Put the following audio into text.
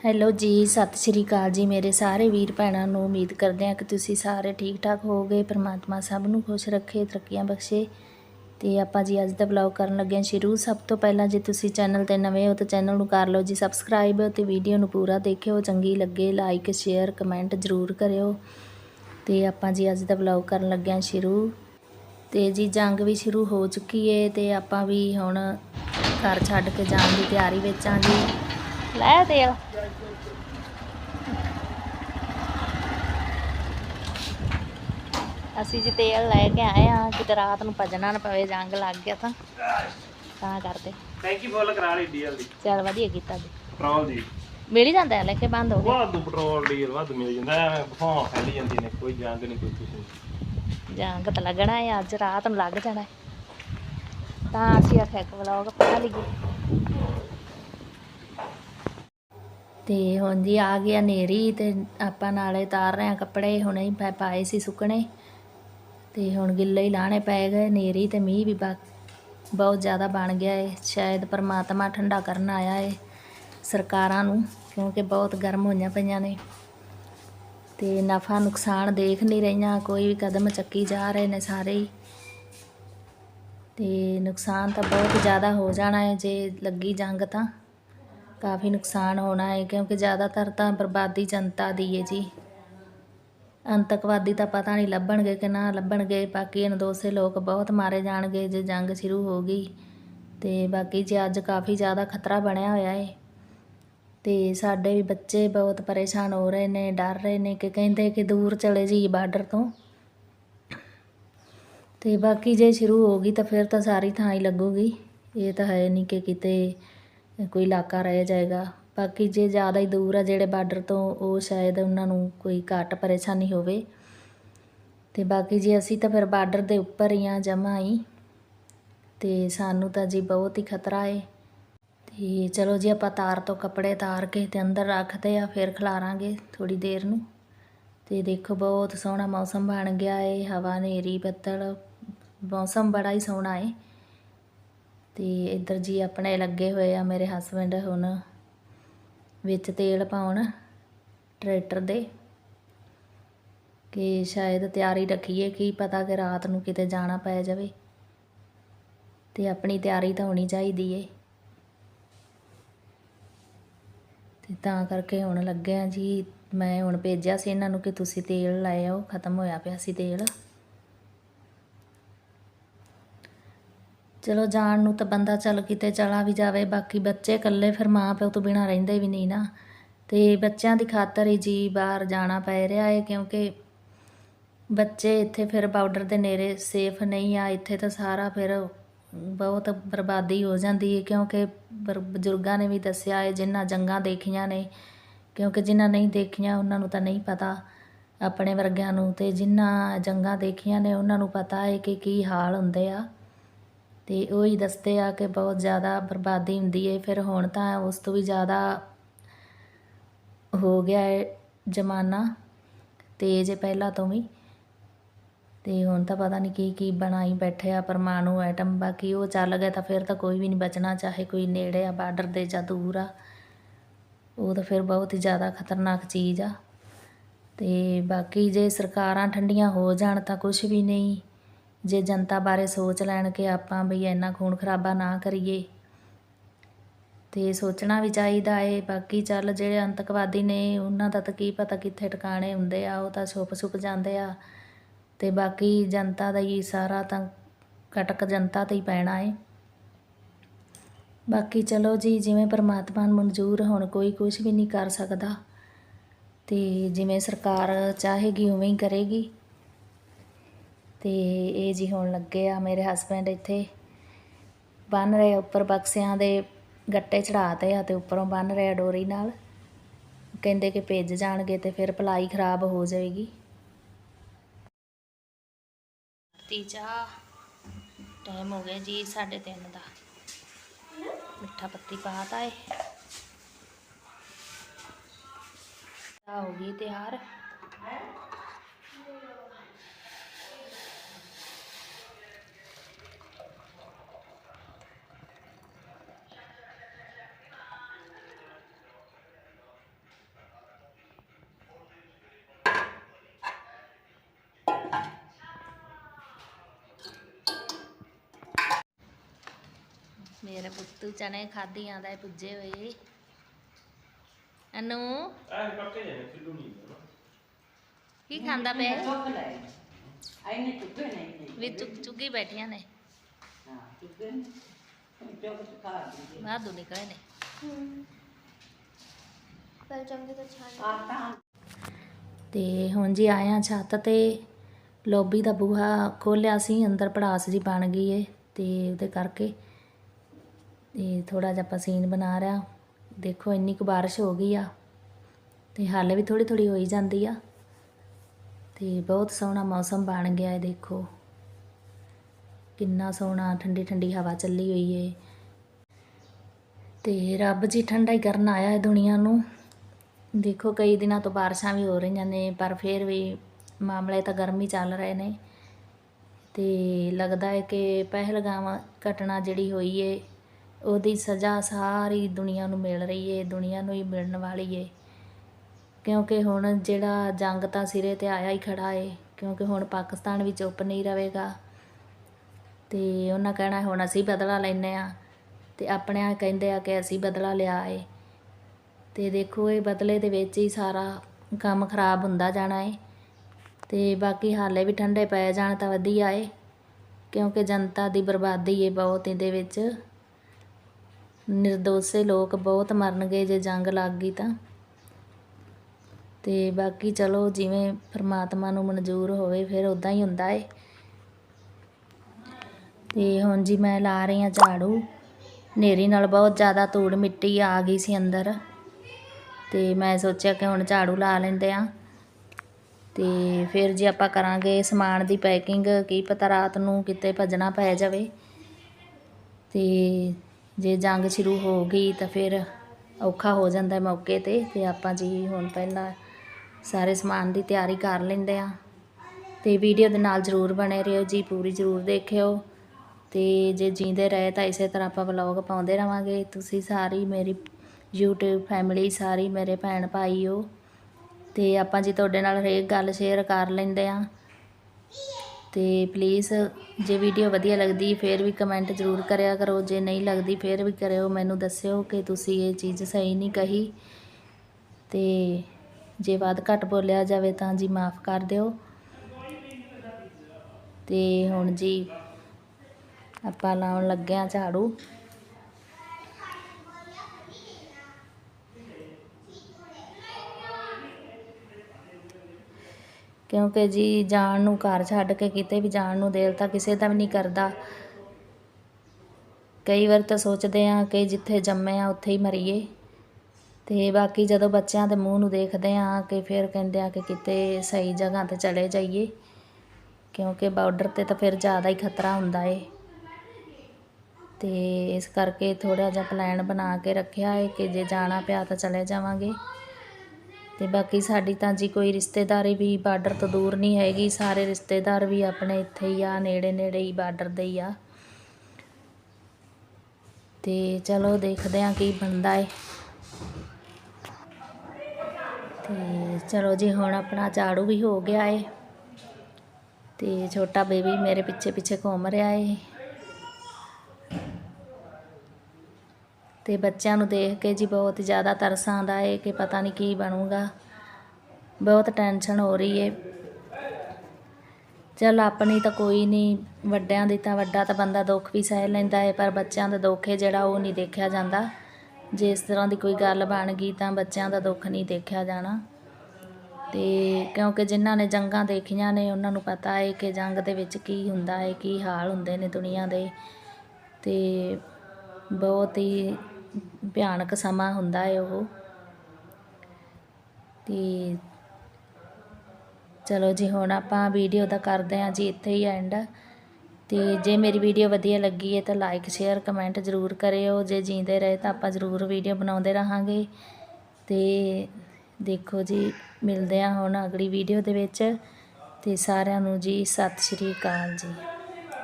Hello ਜੀ, ਸਤਿ ਸ਼੍ਰੀ ਅਕਾਲ ਜੀ ਮੇਰੇ ਸਾਰੇ ਵੀਰ ਭੈਣਾਂ ਨੂੰ ਉਮੀਦ ਕਰਦੇ ਹਾਂ ਕਿ ਤੁਸੀਂ ਸਾਰੇ ਠੀਕ ਠਾਕ ਹੋਵੋਗੇ, ਪ੍ਰਮਾਤਮਾ ਸਭ ਨੂੰ ਖੁਸ਼ ਰੱਖੇ, ਤਰੱਕੀਆਂ ਬਖਸ਼ੇ। ਤੇ ਆਪਾਂ ਜੀ ਅੱਜ ਦਾ ਵਲੌਗ ਕਰਨ ਲੱਗੇ ਹਾਂ ਸ਼ੁਰੂ। ਸਭ ਤੋਂ ਪਹਿਲਾਂ ਜੇ ਤੁਸੀਂ ਚੈਨਲ ਤੇ ਨਵੇਂ ਹੋ ਤਾਂ ਚੈਨਲ ਨੂੰ ਕਰ ਲਓ ਜੀ ਸਬਸਕ੍ਰਾਈਬ ਤੇ ਵੀਡੀਓ ਨੂੰ ਪੂਰਾ ਦੇਖਿਓ। ਚੰਗੀ ਲੱਗੇ ਲਾਈਕ ਸ਼ੇਅਰ ਕਮੈਂਟ ਜ਼ਰੂਰ ਕਰਿਓ। ਤੇ ਆਪਾਂ ਜੀ ਅੱਜ ਦਾ ਵਲੌਗ ਕਰਨ ਲੱਗੇ ਹਾਂ ਸ਼ੁਰੂ। ਤੇ ਜੀ ਜੰਗ ਵੀ ਸ਼ੁਰੂ ਹੋ ਚੁੱਕੀ ਏ ਤੇ ਆਪਾਂ ਵੀ ਹੁਣ ਘਰ ਛੱਡ ਕੇ ਜਾਣ ਦੀ ਤਿਆਰੀ ਵਿੱਚ ਆਂ ਜੀ। ਲੈ ਤੇਲ ਅਸੀਂ ਜੀ ਤੇਲ ਲੈ ਕੇ ਆਏ ਆ ਕਿਤੇ ਰਾਤ ਨੂੰ ਭਜਣਾ ਨਾ ਪਵੇ ਜੰਗ ਲੱਗ ਗਿਆ ਤਾਂ। ਤਾਂ ਕਰਦੇ। ਟੈਂਕੀ ਫੁੱਲ ਕਰਾ ਲਈ ਡੀਜ਼ਲ ਦੀ। ਚੱਲ ਵਧੀਆ ਕੀਤਾ ਜੀ। ਪੈਟਰੋਲ ਦੀ। ਮਿਲ ਹੀ ਜਾਂਦਾ ਲੈ ਕੇ ਬੰਦ ਹੋ ਗਿਆ ਵਾਧੂ ਪੈਟਰੋਲ ਡੀਜ਼ਲ ਵਾਧੂ ਮਿਲ ਜਾਂਦਾ ਐਵੇਂ ਫੋਂ ਫੈਲੀ ਜਾਂਦੀ ਨੇ ਕੋਈ ਜੰਗ ਨਹੀਂ ਕੋਈ ਕੁਛ ਨਹੀਂ। ਜੰਗ ਤਾਂ ਲੱਗਣਾ ਹੈ ਅੱਜ ਰਾਤ ਨੂੰ ਲੱਗ ਜਾਣਾ ਹੈ। ਤਾਂ ਅਸੀਂ ਆਖਿਆ ਕਿ ਵਲੌਗ ਪਾ ਲਈਏ। ਤੇ ਹੁਣ ਜੀ ਆ ਗਿਆ ਨੇਰੀ ਤੇ ਆਪਾਂ ਨਾਲੇ ਤਾਰ ਰਹੇ ਆ ਕੱਪੜੇ ਹੁਣੇ ਹੀ ਪਾ- ਪਾਏ ਸੀ ਸੁੱਕਣੇ। ਅਤੇ ਹੁਣ ਗਿੱਲੇ ਹੀ ਲਾਣੇ ਪੈ ਗਏ ਨੇਰੀ ਅਤੇ ਮੀਂਹ ਵੀ ਬਾ- ਬਹੁਤ ਜ਼ਿਆਦਾ ਬਣ ਗਿਆ ਏ। ਸ਼ਾਇਦ ਪਰਮਾਤਮਾ ਠੰਡਾ ਕਰਨ ਆਇਆ ਏ ਸਰਕਾਰਾਂ ਨੂੰ, ਕਿਉਂਕਿ ਬਹੁਤ ਗਰਮ ਹੋਈਆਂ ਪਈਆਂ ਨੇ। ਤੇ ਨਫਾ ਨੁਕਸਾਨ ਦੇਖ ਨਹੀਂ ਰਹੀਆਂ, ਕੋਈ ਵੀ ਕਦਮ ਚੱਕੀ ਜਾ ਰਹੇ ਨੇ ਸਾਰੇ ਹੀ। ਤੇ ਨੁਕਸਾਨ ਤਾਂ ਬਹੁਤ ਜ਼ਿਆਦਾ ਹੋ ਜਾਣਾ ਹੈ ਜੇ ਲੱਗੀ ਜੰਗ ਤਾਂ। ਕਾਫੀ ਨੁਕਸਾਨ ਹੋਣਾ ਹੈ ਕਿਉਂਕਿ ਜ਼ਿਆਦਾਤਰ ਤਾਂ ਬਰਬਾਦੀ ਜਨਤਾ ਦੀ ਹੈ ਜੀ। ਅੰਤਕਵਾਦੀ ਤਾਂ ਪਤਾ ਨਹੀਂ ਲੱਭਣਗੇ ਕਿ ਨਾ ਲੱਭਣਗੇ। ਬਾਕੀ ਅਨਦੋਸੇ ਲੋਕ ਬਹੁਤ ਮਾਰੇ ਜਾਣਗੇ ਜੇ ਜੰਗ ਸ਼ੁਰੂ ਹੋ ਗਈ। ਤੇ ਬਾਕੀ ਜੇ ਅੱਜ ਕਾਫੀ ਜ਼ਿਆਦਾ ਖਤਰਾ ਬਣਿਆ ਹੋਇਆ ਹੈ ਤੇ ਸਾਡੇ ਵੀ ਬੱਚੇ ਬਹੁਤ ਪਰੇਸ਼ਾਨ ਹੋ ਰਹੇ ਨੇ, ਡਰ ਰਹੇ ਨੇ ਕਿ ਕਹਿੰਦੇ ਕਿ ਦੂਰ ਚਲੇ ਜੀ ਬਾਰਡਰ ਤੋਂ। ਤੇ ਬਾਕੀ ਜੇ ਸ਼ੁਰੂ ਹੋ ਗਈ ਤਾਂ ਫਿਰ ਤਾਂ ਸਾਰੀ ਥਾਂ ਹੀ ਲੱਗੂਗੀ। ਇਹ ਤਾਂ ਹੈ ਨਹੀਂ ਕਿ ਕਿਤੇ ਕੋਈ ਇਲਾਕਾ ਰਹਿ ਜਾਏਗਾ। ਬਾਕੀ ਜੇ ਜ਼ਿਆਦਾ ਹੀ ਦੂਰ ਆ ਜਿਹੜੇ ਬਾਰਡਰ ਤੋਂ, ਉਹ ਸ਼ਾਇਦ ਉਹਨਾਂ ਨੂੰ ਕੋਈ ਘਾਟ ਪਰੇਸ਼ਾਨੀ ਹੋਵੇ। ਤੇ ਬਾਕੀ ਜੀ ਅਸੀਂ ਤਾਂ ਫਿਰ ਬਾਰਡਰ ਦੇ ਉੱਪਰ ਹੀ ਆ, ਜਮਾ ਹੀ। ਤੇ ਸਾਨੂੰ ਤਾਂ ਜੀ ਬਹੁਤ ਹੀ ਖਤਰਾ ਹੈ ਤੇ ਚਲੋ ਜੀ ਆਪਾਂ ਤਾਰ ਤੋਂ ਕੱਪੜੇ ਤਾਰ ਕੇ ਤੇ ਅੰਦਰ ਰੱਖਦੇ ਆ, ਫਿਰ ਖਿਲਾਰਾਂਗੇ ਥੋੜੀ ਦੇਰ ਨੂੰ। ਤੇ ਦੇਖੋ ਬਹੁਤ ਸੋਹਣਾ ਮੌਸਮ ਬਣ ਗਿਆ ਏ, ਹਵਾ ਹਨੇਰੀ, ਬੱਦਲ, ਮੌਸਮ ਬੜਾ ਹੀ ਸੋਹਣਾ ਏ। ਤੇ ਇੱਧਰ ਜੀ ਆਪਣੇ ਲੱਗੇ ਹੋਏ ਆ ਮੇਰੇ ਹਸਬੰਡ ਹੁਣ। ਵਿੱਚ ਤੇਲ ਪਾਉਣ ਟਰੈਕਟਰ ਦੇ ਕਿ ਸ਼ਾਇਦ ਤਿਆਰੀ ਰੱਖੀਏ, ਕੀ ਪਤਾ ਕਿ ਰਾਤ ਨੂੰ ਕਿਤੇ ਜਾਣਾ ਪੈ ਜਾਵੇ। ਤੇ ਆਪਣੀ ਤਿਆਰੀ ਤਾਂ ਹੋਣੀ ਚਾਹੀਦੀ ਏ। ਤੇ ਤਾਂ ਕਰਕੇ ਹੁਣ ਲੱਗਿਆ ਜੀ, ਮੈਂ ਹੁਣ ਭੇਜਿਆ ਸੀ ਇਹਨਾਂ ਨੂੰ ਕਿ ਤੁਸੀਂ ਤੇਲ ਲੈ ਆਓ ਖਤਮ ਹੋਇਆ ਪਿਆ ਸੀ ਤੇਲ। ਚਲੋ ਜਾਣ ਨੂੰ ਤਾਂ ਬੰਦਾ ਚੱਲ ਕਿਤੇ ਚਲਾ ਵੀ ਜਾਵੇ, ਬਾਕੀ ਬੱਚੇ ਇਕੱਲੇ ਫਿਰ ਮਾਂ ਪਿਓ ਤੋਂ ਬਿਨਾਂ ਰਹਿੰਦੇ ਵੀ ਨਹੀਂ ਨਾ। ਤੇ ਬੱਚਿਆਂ ਦੀ ਖਾਤਰ ਹੀ ਜੀ ਬਾਹਰ ਜਾਣਾ ਪੈ ਰਿਹਾ ਹੈ ਕਿਉਂਕਿ ਬੱਚੇ ਇੱਥੇ ਫਿਰ ਬਾਰਡਰ ਦੇ ਨੇੜੇ ਸੇਫ ਨਹੀਂ ਆ, ਇੱਥੇ ਤਾਂ ਸਾਰਾ ਫਿਰ ਬਹੁਤ ਬਰਬਾਦੀ ਹੋ ਜਾਂਦੀ ਹੈ ਕਿਉਂਕਿ ਬਰ- ਬਜ਼ੁਰਗਾਂ ਨੇ ਵੀ ਦੱਸਿਆ ਹੈ ਜਿਨ੍ਹਾਂ ਜੰਗਾਂ ਦੇਖੀਆਂ ਨੇ, ਕਿਉਂਕਿ ਜਿਨ੍ਹਾਂ ਨਹੀਂ ਦੇਖੀਆਂ ਉਹਨਾਂ ਨੂੰ ਤਾਂ ਨਹੀਂ ਪਤਾ ਆਪਣੇ ਵਰਗਿਆਂ ਨੂੰ, ਤੇ ਜਿਨ੍ਹਾਂ ਜੰਗਾਂ ਦੇਖੀਆਂ ਨੇ ਉਹਨਾਂ ਨੂੰ ਪਤਾ ਹੈ ਕਿ ਕੀ ਹਾਲ ਹੁੰਦੇ ਆ। ਅਤੇ ਉਹ ਹੀ ਦੱਸਦੇ ਆ ਕਿ ਬਹੁਤ ਜ਼ਿਆਦਾ ਬਰਬਾਦੀ ਹੁੰਦੀ ਹੈ। ਫਿਰ ਹੁਣ ਤਾਂ ਉਸ ਤੋਂ ਵੀ ਜ਼ਿਆਦਾ ਹੋ ਗਿਆ ਹੈ ਜ਼ਮਾਨਾ ਤੇਜ਼ ਹੈ ਪਹਿਲਾਂ ਤੋਂ ਵੀ। ਅਤੇ ਹੁਣ ਤਾਂ ਪਤਾ ਨਹੀਂ ਕੀ ਕੀ ਬਣਾਈ ਬੈਠੇ ਆ ਪਰਮਾਣੂ ਐਟਮ, ਬਾਕੀ ਉਹ ਚੱਲ ਗਏ ਤਾਂ ਫਿਰ ਤਾਂ ਕੋਈ ਵੀ ਨਹੀਂ ਬਚਣਾ, ਚਾਹੇ ਕੋਈ ਨੇੜੇ ਆ, ਬਾਰਡਰ ਦੇ ਜਾਂ ਦੂਰ ਆ। ਉਹ ਤਾਂ ਫਿਰ ਬਹੁਤ ਹੀ ਜ਼ਿਆਦਾ ਖਤਰਨਾਕ ਚੀਜ਼ ਆ। ਅਤੇ ਬਾਕੀ ਜੇ ਸਰਕਾਰਾਂ ਠੰਡੀਆਂ ਹੋ ਜਾਣ ਤਾਂ ਕੁਝ ਵੀ ਨਹੀਂ। ਜੇ ਜਨਤਾ ਬਾਰੇ ਸੋਚ ਲੈਣ ਕਿ ਆਪਾਂ ਬਈ ਇੰਨਾ ਖੂਨ ਖਰਾਬਾ ਨਾ ਕਰੀਏ, ਤੇ ਸੋਚਣਾ ਵੀ ਚਾਹੀਦਾ ਏ। ਬਾਕੀ ਚੱਲ ਜਿਹੜੇ ਅੰਤਕਵਾਦੀ ਨੇ, ਉਹਨਾਂ ਦਾ ਤਾਂ ਕੀ ਪਤਾ ਕਿੱਥੇ ਟਿਕਾਣੇ ਹੁੰਦੇ ਆ, ਉਹ ਤਾਂ ਛੁਪ ਛੁਪ ਜਾਂਦੇ ਆ। ਤੇ ਬਾਕੀ ਜਨਤਾ ਦਾ ਹੀ ਸਾਰਾ ਤਾਂ ਕਟਕ ਜਨਤਾ ਤੇ ਹੀ ਪੈਣਾ ਏ। ਬਾਕੀ ਚਲੋ ਜੀ, ਜਿਵੇਂ ਪਰਮਾਤਮਾ ਨੂੰ ਮਨਜ਼ੂਰ ਹੁਣ, ਕੋਈ ਕੁਝ ਵੀ ਨਹੀਂ ਕਰ ਸਕਦਾ। ਤੇ ਜਿਵੇਂ ਸਰਕਾਰ ਚਾਹੇਗੀ, ਉਵੇਂ ਹੀ ਕਰੇਗੀ। ਅਤੇ ਇਹ ਜੀ ਹੁਣ ਲੱਗੇ ਆ ਮੇਰੇ ਹਸਬੈਂਡ ਇੱਥੇ। ਬੰਨ ਰਹੇ ਉੱਪਰ ਬਕਸਿਆਂ ਦੇ ਗੱਟੇ ਚੜਾਤੇ ਆ ਤੇ ਉੱਪਰੋਂ ਬੰਨ ਰਹੇ ਡੋਰੀ ਨਾਲ। ਕਹਿੰਦੇ ਕਿ ਭਿੱਜ ਜਾਣਗੇ ਤੇ ਫਿਰ ਪਲਾਈ ਖਰਾਬ ਹੋ ਜਾਏਗੀ ਤੀਜਾ ਟਾਈਮ ਹੋ ਗਿਆ ਜੀ 3:30 ਦਾ। ਮਿੱਠਾ ਪੱਤੀ ਪਾਤਾ ਏ। ਆ ਹੋ ਗਈ ਤਿਆਰ। ਮੇਰੇ ਪੁੱਤੂ ਚਨੇ ਖਾਦੀ ਆਂਦਾ ਹੈ ਪੁੱਜੇ ਹੋਏ। ਅਨੂ? ਐ ਪੱਕੇ ਨਹੀਂ ਹੁੰਦਾ ਕੀ ਖਾਂਦਾ ਪਿਆ? ਆਈਨੇ ਚੁੱਕੇ ਨਹੀਂ ਵੀ ਚੁੱਕ ਚੁੱਕੀ ਬੈਠੀਆਂ ਨੇ। ਹਾਂ ਚੁੱਕੇ ਨੇ। ਚੁੱਕ ਦੀ ਵਾਧੂ ਨਿਕਲੇ ਨੇ। ਪਰ ਚੰਗੇ ਤਾਂ ਛਾਣ ਆਟਾ। ਤੇ ਹੁਣ ਜੀ ਆਇਆ ਛੱਤ ਤੇ। ਲੌਬੀ ਦਾ ਬੂਹਾ ਖੋਲਿਆ ਸੀ ਅੰਦਰ ਪੜਾਸ ਜੀ ਬਣ ਗਈ ਏ ਤੇ ਉਹਦੇ ਕਰਕੇ ਤੇ ਥੋੜਾ ਜਿਹਾ ਆਪਾਂ ਸੀਨ ਬਣਾ ਰਿਹਾ। ਦੇਖੋ ਇੰਨੀ ਕੁ ਬਾਰਿਸ਼ ਹੋ ਗਈ ਆ ਤੇ ਹਾਲੇ ਵੀ ਥੋੜੀ ਥੋੜੀ ਹੋਈ ਜਾਂਦੀ ਆ। ਤੇ ਬਹੁਤ ਸੋਹਣਾ ਮੌਸਮ ਬਣ ਗਿਆ ਹੈ ਦੇਖੋ। ਕਿੰਨਾ ਸੋਹਣਾ ਠੰਡੀ ਠੰਡੀ ਹਵਾ ਚੱਲੀ ਹੋਈ ਏ। ਤੇ ਰੱਬ ਜੀ ਠੰਡਾ ਹੀ ਕਰਨ ਆਇਆ ਹੈ ਦੁਨੀਆ ਨੂੰ। ਦੇਖੋ ਕਈ ਦਿਨਾਂ ਤੋਂ ਬਾਰਿਸ਼ਾਂ ਵੀ ਹੋ ਰਹੀਆਂ ਨੇ, ਪਰ ਫਿਰ ਵੀ ਮਾਮਲੇ ਤਾਂ ਗਰਮੀ ਚੱਲ ਰਹੇ ਨੇ। ਤੇ ਲੱਗਦਾ ਹੈ ਕਿ ਪਹਿਲਗਾਮ ਘਟਨਾ ਜਿਹੜੀ ਹੋਈ ਏ ਉਹਦੀ ਸਜ਼ਾ ਸਾਰੀ ਦੁਨੀਆ ਨੂੰ ਮਿਲ ਰਹੀ ਏ, ਦੁਨੀਆ ਨੂੰ ਹੀ ਮਿਲਣ ਵਾਲੀ ਏ। ਕਿਉਂਕਿ ਹੁਣ ਜਿਹੜਾ ਜੰਗ ਤਾਂ ਸਿਰੇ ਤੇ ਆਇਆ ਹੀ ਖੜਾ ਏ, ਕਿਉਂਕਿ ਹੁਣ ਪਾਕਿਸਤਾਨ ਵੀ ਚੁੱਪ ਨਹੀਂ ਰਹੇਗਾ। ਤੇ ਉਹਨਾਂ ਕਹਿਣਾ ਹੁਣ ਅਸੀਂ ਬਦਲਾ ਲੈਨੇ ਆ ਤੇ ਆਪਣੇ ਆ ਕਹਿੰਦੇ ਆ ਕਿ ਅਸੀਂ ਬਦਲਾ ਲਿਆ ਏ। ਤੇ ਦੇਖੋ, ਇਹ ਬਦਲੇ ਦੇ ਵਿੱਚ ਹੀ ਸਾਰਾ ਕੰਮ ਖਰਾਬ ਹੁੰਦਾ ਜਾਣਾ ਏ। ਤੇ ਬਾਕੀ ਹਾਲੇ ਵੀ ਠੰਡੇ ਪੈ ਜਾਣ ਤਾਂ ਵਧੀਆ ਏ, ਕਿਉਂਕਿ ਜਨਤਾ ਦੀ ਬਰਬਾਦੀ ਏ ਬਹੁਤ ਇਹਦੇ ਵਿੱਚ। ਨਿਰਦੋਸ਼ੇ ਲੋਕ ਬਹੁਤ ਮਰਨਗੇ ਜੇ ਜੰਗ ਲੱਗ ਗਈ ਤਾਂ। ਤੇ ਬਾਕੀ ਚਲੋ ਜਿਵੇਂ ਪ੍ਰਮਾਤਮਾ ਨੂੰ ਮਨਜ਼ੂਰ ਹੋਵੇ ਫਿਰ ਉਦਾਂ ਹੀ ਹੁੰਦਾ ਏ। ਤੇ ਹੁਣ ਜੀ ਮੈਂ ਲਾ ਰਹੀ ਹਾਂ ਝਾੜੂ। ਹਨੇਰੀ ਨਾਲ ਬਹੁਤ ਜ਼ਿਆਦਾ ਧੂੜ ਮਿੱਟੀ ਆ ਗਈ ਸੀ ਅੰਦਰ। ਤੇ ਮੈਂ ਸੋਚਿਆ ਕਿ ਹੁਣ ਝਾੜੂ ਲਾ ਲੈਂਦੇ ਆ ਤੇ ਫਿਰ ਜੇ ਆਪਾਂ ਕਰਾਂਗੇ ਸਮਾਨ ਦੀ ਪੈਕਿੰਗ, ਕੀ ਪਤਾ ਰਾਤ ਨੂੰ ਕਿਤੇ ਭੱਜਣਾ ਪੈ ਜਾਵੇ। ਤੇ ਜੇ ਜੰਗ ਸ਼ੁਰੂ ਹੋ ਗਈ ਤਾਂ ਫਿਰ ਔਖਾ ਹੋ ਜਾਂਦਾ ਮੌਕੇ ਤੇ ਤੇ ਆਪਾਂ ਜੀ ਹੁਣ ਪਹਿਲਾਂ ਸਾਰੇ ਸਮਾਨ ਦੀ ਤਿਆਰੀ ਕਰ ਲੈਂਦੇ ਆ ਤੇ ਵੀਡੀਓ ਦੇ ਨਾਲ ਜ਼ਰੂਰ ਬਣੇ ਰਹੋ ਜੀ, ਪੂਰੀ ਜ਼ਰੂਰ ਦੇਖਿਓ। ਤੇ ਜੇ ਜੀਂਦੇ ਰਹੇ ਤਾਂ ਇਸੇ ਤਰ੍ਹਾਂ ਆਪਾਂ ਵਲੌਗ ਪਾਉਂਦੇ ਰਵਾਂਗੇ। ਤੁਸੀਂ ਸਾਰੀ ਮੇਰੀ YouTube ਫੈਮਿਲੀ ਸਾਰੀ ਮੇਰੇ ਭੈਣ ਭਾਈ ਹੋ ਤੇ ਆਪਾਂ ਜੀ ਤੁਹਾਡੇ ਨਾਲ ਹਰੇਕ ਗੱਲ ਸ਼ੇਅਰ ਕਰ ਲੈਂਦੇ ਆ ਤੇ ਪਲੀਜ਼ ਜੇ ਵੀਡੀਓ ਵਧੀਆ ਲੱਗਦੀ, ਫਿਰ ਵੀ ਕਮੈਂਟ ਜ਼ਰੂਰ ਕਰਿਆ ਕਰੋ। ਜੇ ਨਹੀਂ ਲੱਗਦੀ, ਫਿਰ ਵੀ ਕਰਿਓ। ਮੈਨੂੰ ਦੱਸਿਓ ਕਿ ਤੁਸੀਂ ਇਹ ਚੀਜ਼ ਸਹੀ ਨਹੀਂ ਕਹੀ। ਅਤੇ ਜੇ ਵੱਧ ਘੱਟ ਬੋਲਿਆ ਜਾਵੇ ਤਾਂ ਜੀ ਮਾਫ ਕਰ ਦਿਓ। ਤੇ ਹੁਣ ਜੀ ਆਪਾਂ ਲਾਉਣ ਲੱਗੇ ਆ ਝਾੜੂ। ਕਿਉਂਕਿ ਜੀ ਜਾਣ ਨੂੰ ਘਰ ਛੱਡ ਕੇ ਕਿਤੇ ਵੀ ਜਾਣ ਨੂੰ ਦਿਲ ਤਾਂ ਕਿਸੇ ਦਾ ਵੀ ਨਹੀਂ ਕਰਦਾ। ਕਈ ਵਾਰ ਤਾਂ ਸੋਚਦੇ ਆ ਕਿ ਜਿੱਥੇ ਜੰਮੇ ਆ ਉੱਥੇ ਹੀ ਮਰੀਏ। ਤੇ ਬਾਕੀ ਜਦੋਂ ਬੱਚਿਆਂ ਦੇ ਮੂੰਹ ਨੂੰ ਦੇਖਦੇ ਆ ਕਿ ਫਿਰ ਕਹਿੰਦੇ ਆ ਕਿ ਕਿਤੇ ਸਹੀ ਜਗ੍ਹਾ ਤੇ ਚਲੇ ਜਾਈਏ। ਕਿਉਂਕਿ ਬਾਰਡਰ ਤੇ ਤਾਂ ਫਿਰ ਜ਼ਿਆਦਾ ਹੀ ਖਤਰਾ ਹੁੰਦਾ ਏ। ਤੇ ਇਸ ਕਰਕੇ ਥੋੜਾ ਜਿਹਾ ਪਲਾਨ ਬਣਾ ਕੇ ਰੱਖਿਆ ਹੈ ਕਿ ਜੇ ਜਾਣਾ ਪਿਆ ਤਾਂ ਚਲੇ ਜਾਵਾਂਗੇ। ਅਤੇ ਬਾਕੀ ਸਾਡੀ ਤਾਂ ਜੀ ਕੋਈ ਰਿਸ਼ਤੇਦਾਰੀ ਵੀ ਬਾਰਡਰ ਤੋਂ ਦੂਰ ਨਹੀਂ ਹੈਗੀ। ਸਾਰੇ ਰਿਸ਼ਤੇਦਾਰ ਵੀ ਆਪਣੇ ਇੱਥੇ ਹੀ ਆ, ਨੇੜੇ ਨੇੜੇ ਹੀ ਬਾਰਡਰ ਦੇ ਹੀ ਆ। ਤੇ ਚਲੋ ਦੇਖਦੇ ਆ ਕੀ ਬਣਦਾ ਏ। ਤੇ ਚਲੋ ਜੀ ਹੁਣ ਆਪਣਾ ਝਾੜੂ ਵੀ ਹੋ ਗਿਆ ਏ। ਤੇ ਛੋਟਾ ਬੇਬੀ ਮੇਰੇ ਪਿੱਛੇ ਪਿੱਛੇ ਘੁੰਮ ਰਿਹਾ ਏ। ਤੇ ਬੱਚਿਆਂ ਨੂੰ ਦੇਖ ਕੇ ਜੀ ਬਹੁਤ ਹੀ ਜ਼ਿਆਦਾ ਤਰਸ ਆਉਂਦਾ ਏ ਕਿ ਪਤਾ ਨਹੀਂ ਕੀ ਬਣੂਗਾ। ਬਹੁਤ ਟੈਨਸ਼ਨ ਹੋ ਰਹੀ ਏ। ਚਲ ਆਪਣੀ ਤਾਂ ਕੋਈ ਨਹੀਂ, ਵੱਡਿਆਂ ਦੀ ਤਾਂ ਵੱਡਾ ਤਾਂ ਬੰਦਾ ਦੁੱਖ ਵੀ ਸਹਿ ਲੈਂਦਾ ਏ, ਪਰ ਬੱਚਿਆਂ ਦਾ ਦੁੱਖ ਏ ਜਿਹੜਾ ਉਹ ਨਹੀਂ ਦੇਖਿਆ ਜਾਂਦਾ। ਜੇ ਇਸ ਤਰ੍ਹਾਂ ਦੀ ਕੋਈ ਗੱਲ ਬਣ ਗਈ ਤਾਂ ਬੱਚਿਆਂ ਦਾ ਦੁੱਖ ਨਹੀਂ ਦੇਖਿਆ ਜਾਣਾ। ਤੇ ਕਿਉਂਕਿ ਜਿਨ੍ਹਾਂ ਨੇ ਜੰਗਾਂ ਦੇਖੀਆਂ ਨੇ, ਉਹਨਾਂ ਨੂੰ ਪਤਾ ਹੈ ਕਿ ਜੰਗ ਦੇ ਵਿੱਚ ਕੀ ਹੁੰਦਾ ਹੈ ਕੀ ਹਾਲ ਹੁੰਦੇ ਨੇ ਦੁਨੀਆ ਦੇ। ਤੇ ਬਹੁਤ ਹੀ ਭਿਆਨਕ ਸਮਾਂ ਹੁੰਦਾ ਹੈ ਉਹ। ਤੇ ਚਲੋ ਜੀ, ਹੁਣ ਆਪਾਂ ਵੀਡੀਓ ਦਾ ਕਰਦੇ ਹਾਂ ਜੀ, ਇੱਥੇ ਹੀ ਐਂਡ ਤੇ ਜੇ ਮੇਰੀ ਵੀਡੀਓ ਵਧੀਆ ਲੱਗੀ ਹੈ ਤਾਂ ਲਾਈਕ ਸ਼ੇਅਰ ਕਮੈਂਟ ਜ਼ਰੂਰ ਕਰਿਓ। ਜੇ ਜੀਂਦੇ ਰਹੇ ਤਾਂ ਆਪਾਂ ਜ਼ਰੂਰ ਵੀਡੀਓ ਬਣਾਉਂਦੇ ਰਹਾਂਗੇ। ਤੇ ਦੇਖੋ ਜੀ, ਮਿਲਦੇ ਹਾਂ ਹੁਣ ਅਗਲੀ ਵੀਡੀਓ ਦੇ ਵਿੱਚ। ਤੇ ਸਾਰਿਆਂ ਨੂੰ ਜੀ, ਸਤਿ ਸ਼੍ਰੀ ਅਕਾਲ ਜੀ।